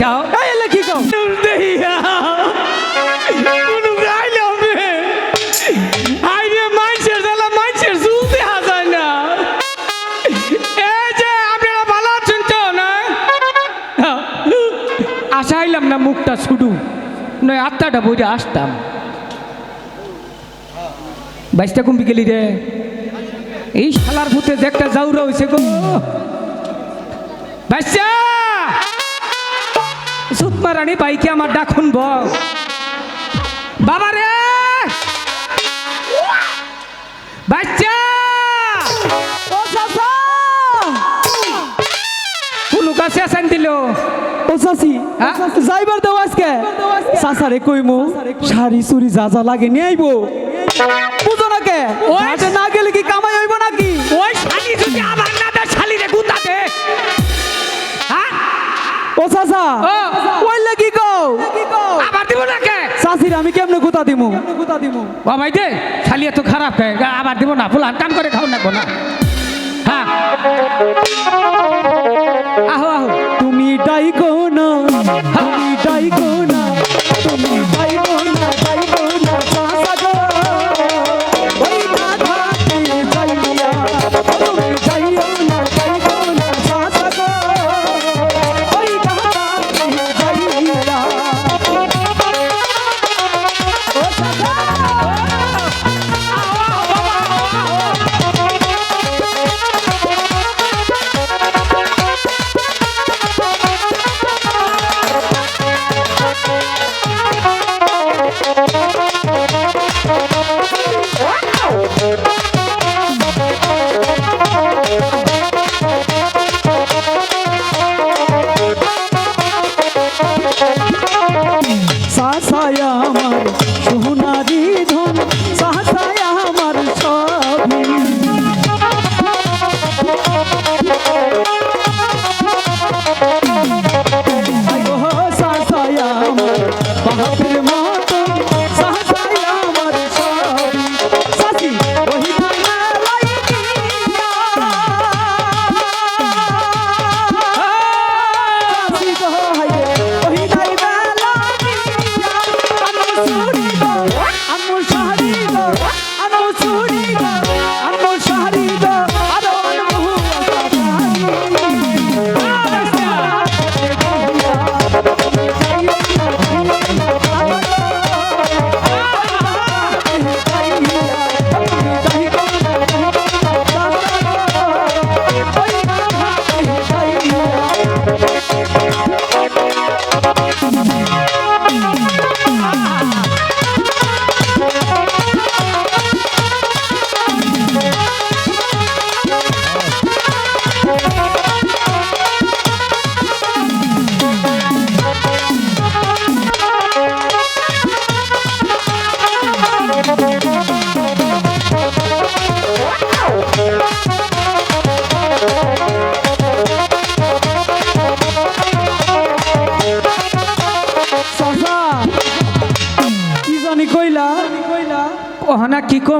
এই এলে কি দেখা যায় না মুখটা শুধু নয় আত্মাটা বইটা আসতাম। বাইশটা কমবি গেলি রে। এই শালার ভূতে যে একটা জাউরা হয়েছে গো। বাইশা সুতমা রানী বাইকে আমার ডাকুন বাবা রে! বাচ্চা! ও চাচা কুলু কাছে আসান দিল? ও চাচি? যাইবার দাও আজকে। চাচারে কইমু শাড়ি চুরি যা যা লাগে নিয়ে আইবো। বুঝো না কে? না গেলে কি কামাই হইব নাকি? চাচা ও। লাগি গো? আবার দিব না কে? চাচির আমি কেমনে গুতা দিমু? গুতা দিমু বাবাই দে খালি এত খারাপ কে আবার দিব না ফুলান কান করে খাও না গো না। হ্যাঁ। আহো আহো। তুমি ডাইকো না। সাসায়া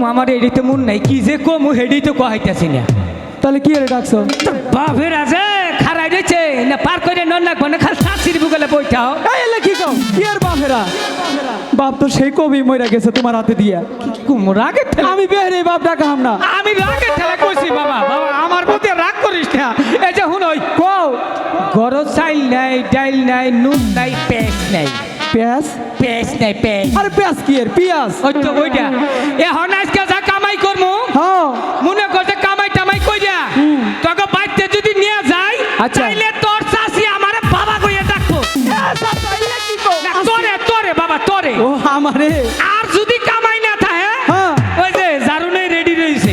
কম আমার এডিতে মন নাই কি যে কম হেডি তো কহাইতেছি না। তাহলে কি রে ডাকছো? বাপের আছে খারাই রয়েছে না পার করে নন না খালি শাশির বুগলে বইটাও এলে কি কও কি আর বাপেরা বাপ তো সেই কবি মইরা গেছে তোমার হাতে দিয়া। কুমুর আগে আমি বেহরে বাপ ডাকাম না। আমি রাগে ঠেলা কইছি বাবা বাবা আমার প্রতি রাগ করিস না। এই যে হুন ওই কও গরজ চাইল নাই ডাইল নাই নুন নাই পেস্ট নাই। পেঁয়াজ? পেস্ট নাই পেস্ট আরে পেঁয়াজ কি এর? পেঁয়াজ। ওই তো ওইটা। এ হন আজকে যা কামাই করমু? হ্যাঁ। মনে করছে কামাই টামাই কইরা। তোকে বাইতে যদি নিয়ে যাই আচ্ছা। তাইলে তোর চাষি আমারে বাবা কইয়া ডাকবো। তোরে তোরে বাবা তোরে। ও আমারে। আর যদি কামাই না থাকে হ্যাঁ। ওই যে জারুনে রেডি রয়েছে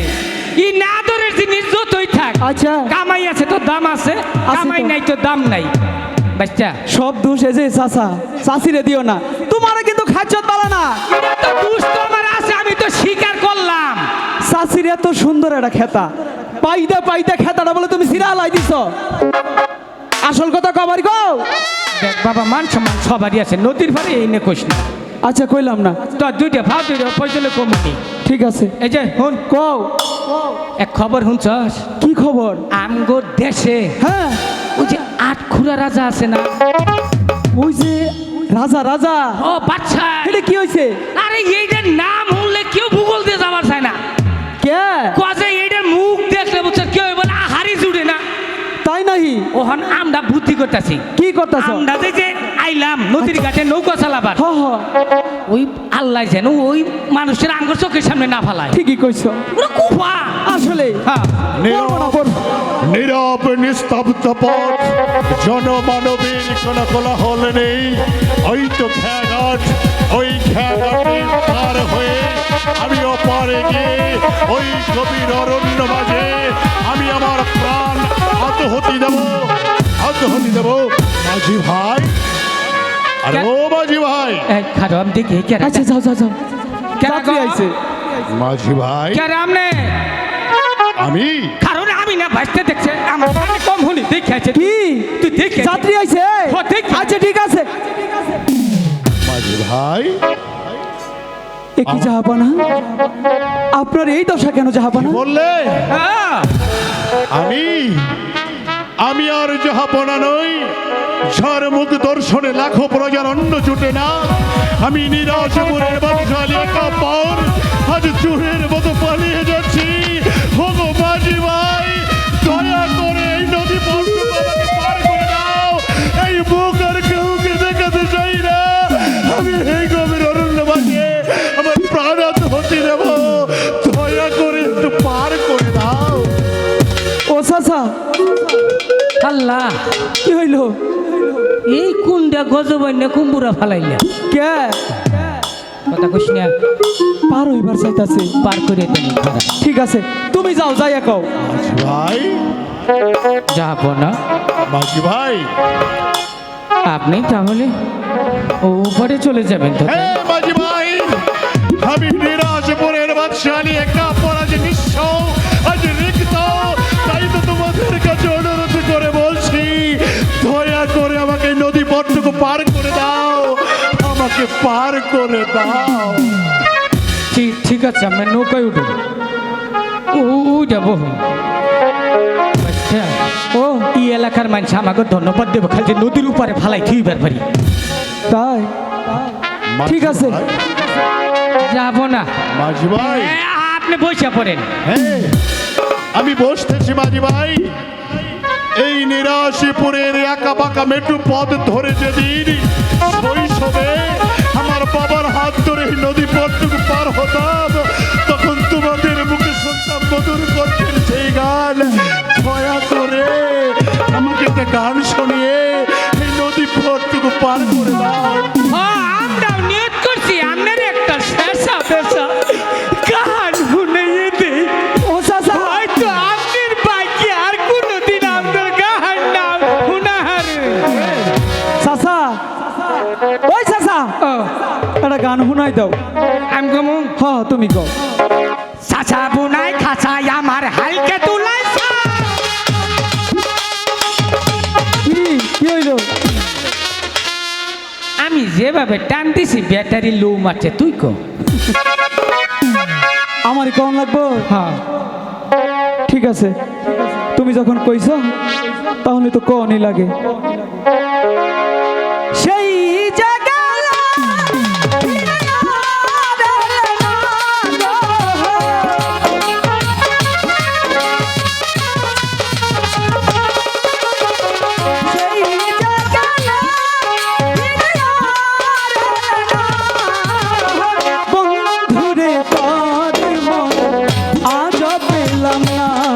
ই না ধরে জিনিস যতই থাক আচ্ছা। কামাই আছে তো দাম আছে কামাই নাই তো দাম নাই। বাচ্চা। সব দোষ এসে চাচা। চাষিরে দিও না। তোমারে কিন্তু খাচ্ছত পালা না। তো দুষ্ট আমার আছে আমি তো স্বীকার করলাম। চাষির এত সুন্দর একটা খেতা। পাইদা পাইদা খেতাটা বলে তুমি সিরা লাই দিছ। আসল কথা কবার গো। দেখ বাবা মান সম্মান সবারই আছে। নদীর ভারে এই নে কোশ না। আচ্ছা কইলাম না। তো দুইটা ভাব দুইটা পয়সলে কমতি ঠিক আছে। এই যে হুন। কও। এক খবর শুনছস? কি খবর? আমগো দেশে হ্যাঁ। ওই যে আট খুরা রাজা আছে না? ওই যে রাজা রাজা। ও বাচ্চা। এটা কি হয়েছে? আরে এইটার নাম শুনলে কেউ ভূগোল দিয়ে যাবার চায় না। কে? কজে এইটার মুখ দেখলে বুঝছে কেউ বলে হারি জুড়ে না। তাই নাহি? ওহন আমরা বুদ্ধি করতেছি। কি করতেছ? আমরা যে আইলাম নদীর ঘাটে নৌকা চালাবার। হ হ ওই আল্লাহ যেন ওই মানুষের আঙ্গুর চোখের সামনে না ফালায়। ঠিকই কইছো। পুরো কুফা! আসলে হ্যাঁ। নীরব নিস্তব্ধ পথ। জনমানবের কোনো কোলাহল নেই। ওই তো খেয়াঘাট ওই খেয়াঘাটের পার হয়ে আমি ওপারে গিয়ে ওই গভীর অরণ্য মাঝে আমি আমার প্রাণ আত্মহতি দেব। আত্মহতি দেব। মাঝি ভাই। আরে ও মাঝি ভাই। এই খারো আমি দেখি কে আচ্ছা যাও যাও যাও। কেন আইছে মাঝি ভাই। কে রে আমনে আমি? আমি না ভাসতে দেখছে আমার কম হলি দেখে আছে কি? তুই দেখে যাত্রী আইছে? হ, আচ্ছা ঠিক আছে। মাঝি ভাই। এ কি জাহাপানা আপনার এই দশা কেন জাহাপানা বললে? হ্যাঁ। আমি আমি আর যাহাপনা নই ঝড় মুখ দর্শনে লাখো প্রজার অন্ন জুটে না আমি নিরাশপুরের বাদশালী একা পর আজ চুরের মতো পালিয়ে আল্লাহ কি হইল? এই কুন্ডা গজবন্য কুম্বুরা ফালাইলা। কে? কথা কইস না। পার হইবার চাইতাছে। পার করে দেন ঠিক আছে তুমি যাও যাই কও। ভাই? যাব না। ভাই? আপনি তাহলে উপরে চলে যাবেন তো। ভাই আমি নিরাশপুরের বাদশালী একা আমাকে পার করে দাও। ঠিক ঠিক আছে আমি নৌকায় উঠব। ও যাব। আচ্ছা। ও এই এলাকার মানুষ আমাকে ধন্যবাদ দেবো খালি নদীর উপরে ফালাই থুইবার পারি তাই? ঠিক আছে। যাব না। মাঝি ভাই? আপনি বসে পড়েন। হ্যাঁ। আমি বসতেছি মাঝি ভাই। এই নিরাশিপুরের একা বাঁকা মেটু পথ ধরে যেদিন শৈশবে এই নদী পথটুকু পার হতাম, তখন তোমাদের মুখে শুনতাম মধুর করছেন সেই গান। দয়া করে আমাকে একটা গান শুনিয়ে এই নদী পথটুকু পার করে দাও। গান শুনাই দাও। আমি কমু হ তুমি কও। চাচা বুনাই খাঁচাই আমার হালকে তুলাই কি হইল? আমি যেভাবে টান দিছি ব্যাটারি লো মারছে তুই কো আমার কেমন লাগবো? হ্যাঁ ঠিক আছে। তুমি যখন কইছো তাহলে তো কনই লাগে। পেলাম না।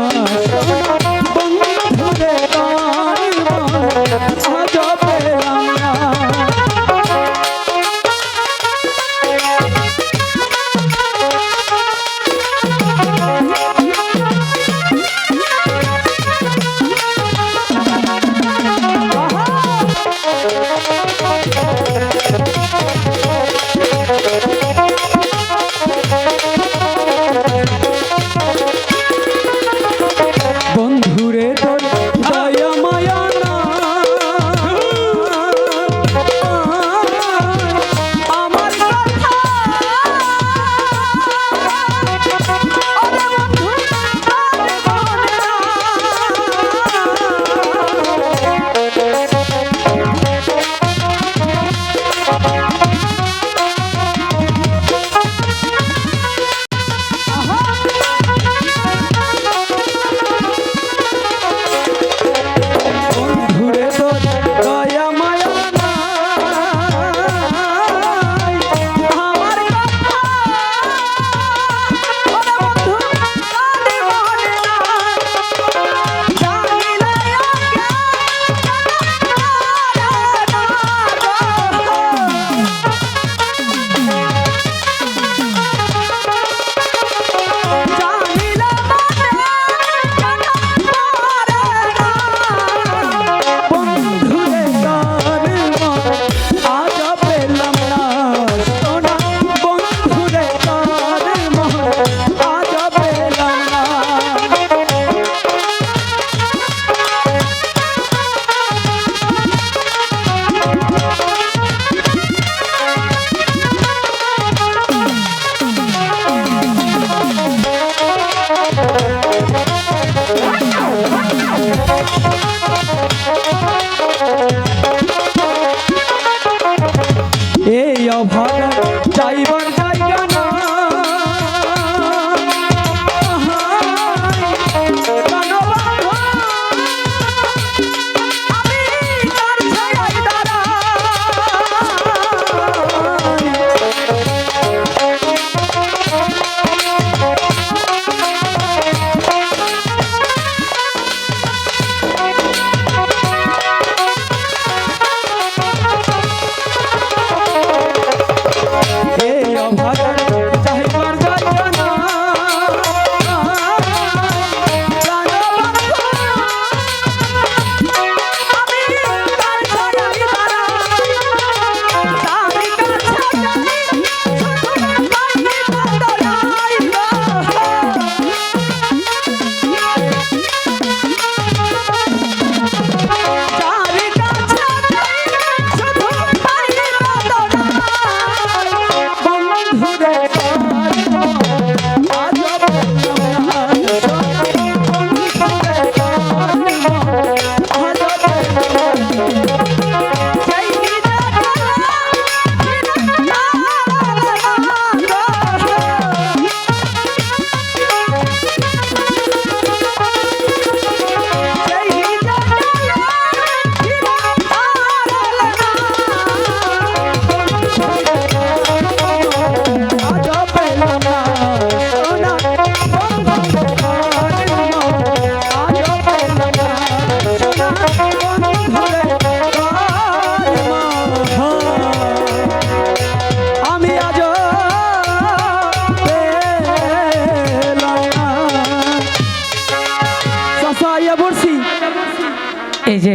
যে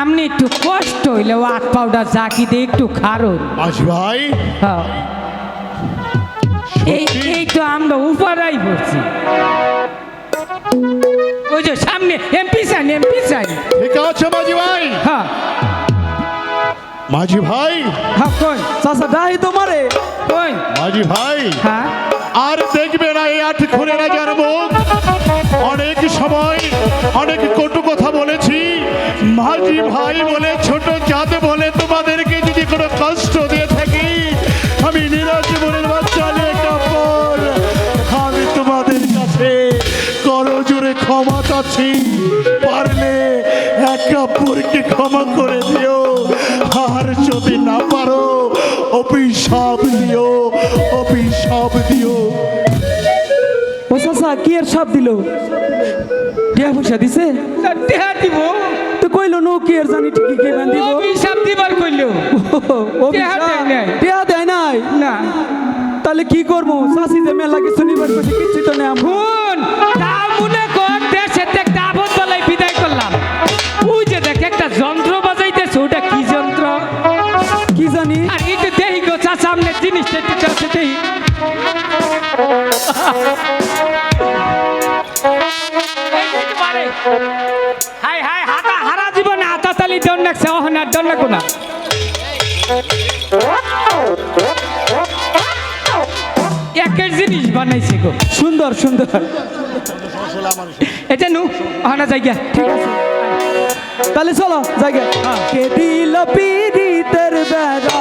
আপনি একটু কষ্ট হইলে আট পাউডার জাকি দিয়ে একটু খারুন মাঝি ভাই? হ্যাঁ। এই এই তো আমরা উপরাই পড়ছি। ওই যে সামনে এমপি সাইন এমপি সাইন। ঠিক আছে মাঝি ভাই। হ্যাঁ। মাঝি ভাই? হ্যাঁ কোন চাষা ডাহি তোমারে। কোন মাঝি ভাই? হ্যাঁ। আর দেখবে না এই আট খুনে রাজার মুখ? অনেক সময় অনেক মাঝি ভাই বলে, ছোট জাত বলে, তোমাদেরকে যদি কোনো কষ্ট দিয়ে থাকি, আমি নিরাজ মনের বাচ্চা কাপড়। আমি তোমাদের কাছে করো জোরে ক্ষমা চাচ্ছি। পারলে এক কাপড়কে ক্ষমা করে দিও। আর যদি না পারো, অভিশাপ দিও অভিশাপ দিও। চাষা কি এর সাপ দিল? টিয়া পয়সা দিছে? টেহা দিব। তো কইলো নো কি এর জানি ঠিকই কে বান দিব? অভিশাপ দিবার কইলো? ও টিয়া দেয় নাই। টিয়া না। তাহলে কি করব? চাষি যে মেলা কিছু নিবার কইছে কিচ্ছু তো নেই কোন তা মনে কর দেশে একটা আবদ বলাই বিদায় করলাম। ওই যে দেখ একটা যন্ত্র বাজাইতেছে ওটা কি যন্ত্র? কি জানি? আর যে দেহি সামনে জিনিসটা একটু কাছে দেহি না ডান্না কোনা একের জিনিস বানাইছে গো। সুন্দর সুন্দর। এটা নু আনা জায়গা। ঠিক আছে। তাহলে চলো, জায়গা। হ্যাঁ। কে দিল বেড়া